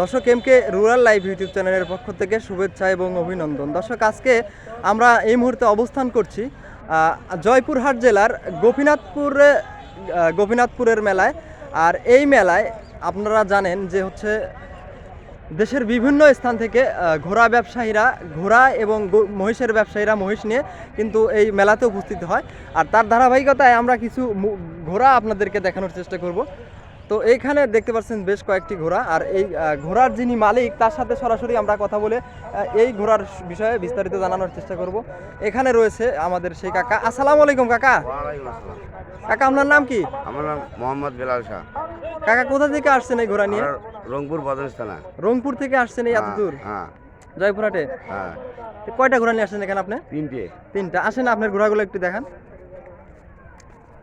দর্শক এমকে rural live YouTube চ্যানেলের পক্ষ থেকে শুভেচ্ছা এবং অভিনন্দন। দর্শক, আজকে আমরা এই মুহূর্তে অবস্থান করছি জয়পুরহাট জেলার গোপীনাথপুরে গোপীনাথপুরের মেলায়। আর এই মেলায় আপনারা জানেন যে হচ্ছে দেশের বিভিন্ন স্থান থেকে ঘোড়া ব্যবসায়ীরা, ঘোড়া এবং মহিষের ব্যবসায়ীরা মহিষ নিয়ে কিন্তু এই মেলাতে উপস্থিত হয়। আর তার ধারাবাহিকতায় আমরা কিছু ঘোড়া আপনাদেরকে দেখানোর চেষ্টা করব। তো এইখানে দেখতে পাচ্ছেন বেশ কয়েকটি ঘোড়া আর এই ঘোড়ার যিনি মালিক তার সাথে সরাসরি আমরা কথা বলে এই ঘোড়ার বিষয়ে বিস্তারিত জানানোর চেষ্টা করব। এখানে রয়েছে আমাদের সেই কাকা। আসসালামু আলাইকুম কাকা। কাকা আপনার নাম কি? আমার নাম মোহাম্মদ বেলাল শাহ। কাকা কোথা থেকে আসছেন এই ঘোড়া নিয়ে? রংপুর বদরস থানা। রংপুর থেকে আসছেন এই এত দূর? হ্যাঁ। জয়পুরহাটে? হ্যাঁ। কয়টা ঘোড়া নিয়ে আসছেন এখানে আপনি? তিনটে। তিনটা। আসেন আপনার ঘোড়াগুলো একটু দেখান।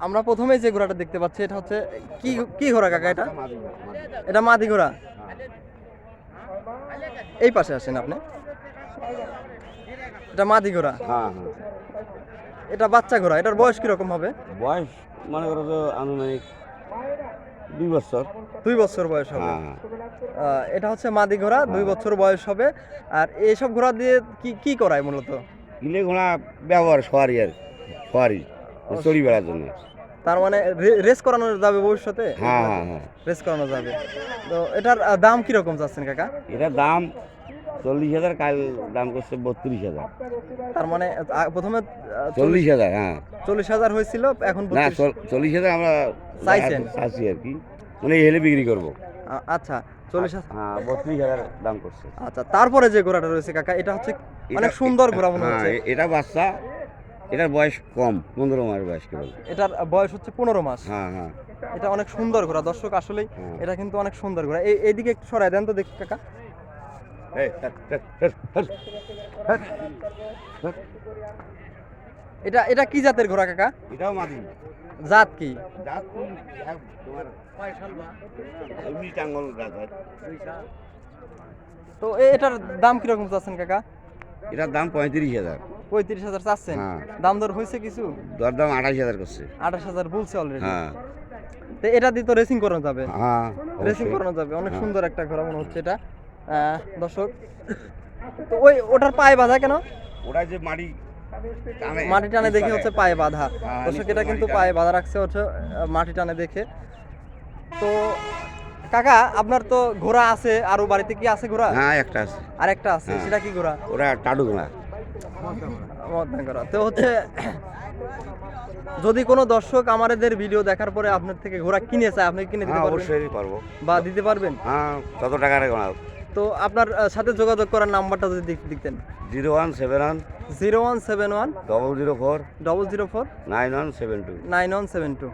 আমরা প্রথমেই যে ঘোড়াটা দেখতে পাচ্ছি এটা হচ্ছে কি কি ঘোড়া কাকা এটা? এটা মাদি ঘোড়া। এই পাশে আসেন আপনি। এটা মাদি ঘোড়া। হ্যাঁ হ্যাঁ। এটা বাচ্চা ঘোড়া। এটার বয়স কীরকম হবে? বয়স মনে করো তো আনুমানিক দুই বছর। দুই বছর বয়স হবে। হ্যাঁ এটা হচ্ছে মাদি ঘোড়া দুই বছর বয়স হবে। আর এইসব ঘোড়া দিয়ে কি কি করায় মূলত? কিলে ঘোড়া ব্যবহার সওয়ারি আর সওয়ারি চড়ি বেড়ার জন্য। তার মানে রেস করানো যাবে ভবিষ্যতে? হ্যাঁ হ্যাঁ হ্যাঁ। রেস করানো যাবে। তো এটার দাম কীরকম চাচ্ছেন কাকা? এটার দাম চল্লিশ হাজার কাল দাম করছে বত্রিশ হাজার। তার মানে প্রথমে চল্লিশ হাজার হ্যাঁ। চল্লিশ হাজার হয়েছিল এখন না চল্লিশ হাজার আমরা চাইছেন? চাচ্ছি আর কি। মানে হেলে বিক্রি করব। আচ্ছা চল্লিশ হাজার হ্যাঁ বত্রিশ হাজার দাম করছে। আচ্ছা তারপরে যে ঘোড়াটা রয়েছে কাকা এটা হচ্ছে অনেক সুন্দর ঘোড়া মনে হ্যাঁ, হচ্ছে। এটা বাচ্চা এটার বয়স কম পনেরো মাস বয়স কেবল এটার বয়স হচ্ছে পনেরো মাস। হ্যাঁ হ্যাঁ। এটা অনেক সুন্দর ঘোড়া দর্শক আসলেই হ্যাঁ। এটা কিন্তু অনেক সুন্দর ঘোড়া। এই এইদিকে একটু সরাই দেন তো দেখি কাকা। এটা এটা কি জাতের ঘোড়া কাকা? এটাও মাদি জাত কি? জাত তো এটার দাম কীরকম চাচ্ছেন কাকা? এটার দাম পঁয়ত্রিশ হাজার। পঁয়ত্রিশ হাজার চাচ্ছেন। হ্যাঁ। দাম দর হয়েছে কিছু? দরদাম আঠাশ হাজার করছে। আঠাশ হাজার বলছে অলরেডি হ্যাঁ। তো এটা দিয়ে তো রেসিং করানো যাবে। হ্যাঁ রেসিং করানো যাবে। অনেক হ্যাঁ। সুন্দর একটা ঘোড়া মনে হচ্ছে এটা। দর্শক। তো ওই ওটার পায়ে বাঁধা কেন? ওটা যে মাটি টানে, মাটি টানে দেখে হচ্ছে পায়ে বাঁধা। হ্যাঁ, দর্শক এটা কিন্তু পায়ে বাঁধা রাখছে হচ্ছে মাটি টানে দেখে। তো কাকা আপনার তো ঘোড়া আছে। আরও বাড়িতে কি আছে ঘোড়া? হ্যাঁ একটা আছে। আর একটা আছে। হ্যাঁ। সেটা কি ঘোড়া? ওরা টাডু ঘোড়া। তো হচ্ছে যদি কোনো দর্শক আমাদের ভিডিও দেখার পরে আপনার থেকে ঘোড়া কিনে চায় আপনি কিনে দিতে হ্যাঁ পারবেন? অবশ্যই পারব। বা দিতে পারবেন? হ্যাঁ কত টাকার ঘোড়া তো আপনার সাথে যোগাযোগ করার নাম্বারটা যদি দিতেন zero one seven one zero one seven one double zero four double zero four nine one seven two. Nine one seven two.